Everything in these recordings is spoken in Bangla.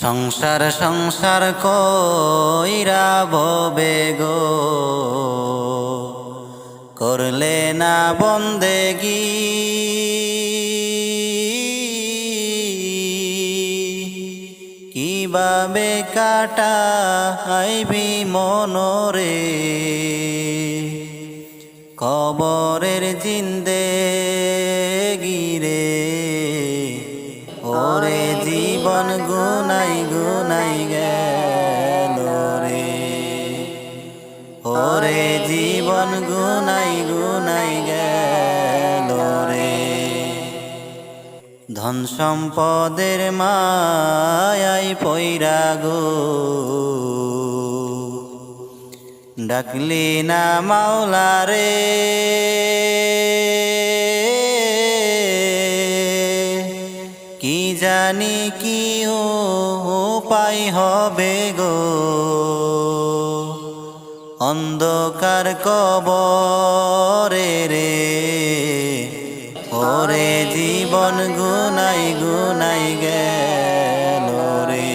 সংসার সংসার কইরা ববে গো। করলে না বন্দেগি কীভাবে কাটা আইবি মনরে? কবরের জিন্দে গিরে। জীবন গুনাই গুনাই গেল রে। ওরে জীবন গুনাই গুনাই গেল রে। ধন সম্পদের মায়াই পৈরা গো। ডাকলি না মাওলা রে। জানি কি ও উপায় হবে গো। অন্ধকার কবরে রে, ওরে জীবন গুনাই গুনাই গেল রে।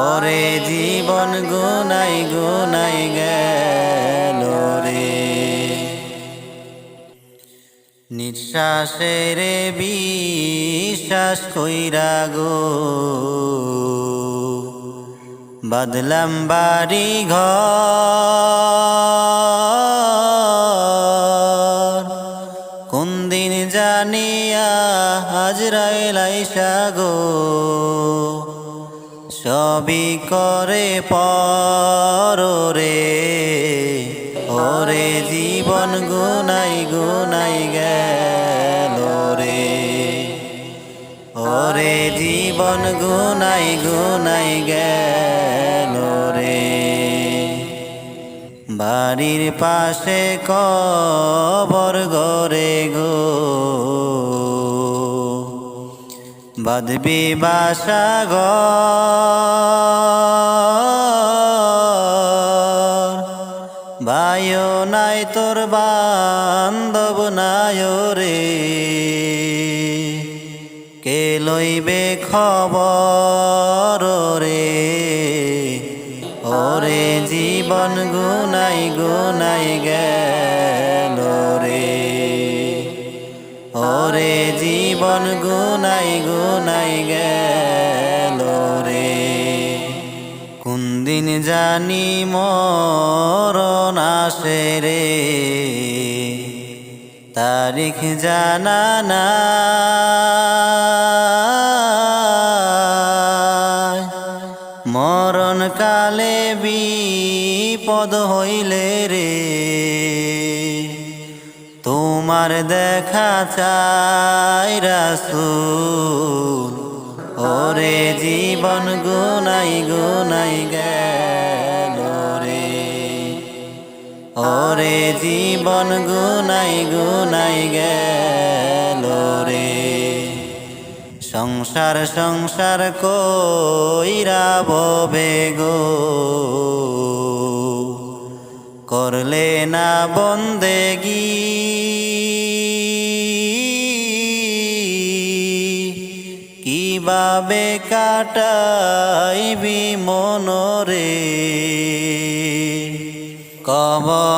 ওরে জীবন গুনাই গুনাই গেল নিঃশ্বাসের বিশ্বাস কইরা গো। বদলাম বাড়ি ঘর কোন দিন জানিয়া হাজরাইল আইসা গো। সবই করে পর রে ওরে জীবন গুনাই গুনাই ওরে জীবন গুনাই গুনাই গেল রে। বাড়ির পাশে কবর গরে গো। বাদবি বাসা গ বায়ো নাই তোর বান্ধব নাই রে কে লইবে খবর রে? ওরে জীবন গুনাই গুনাই গেল রে। ওরে জীবন গুনাই গুনাই গেল রে। কোন দিন জানি মরণ আসে রে। তারিখ জানা না মরণ কালে বিপদ হইলে রে। তোমার দেখা চাই রাসুল। ওরে জীবন গুনাই গুনাই গেল ওরে জীবন গুনাই গুনাই গেল রে। সংসার সংসার কইরা ববে গো। করলে না বন্দেগি কীভাবে কাটাইবি মনরে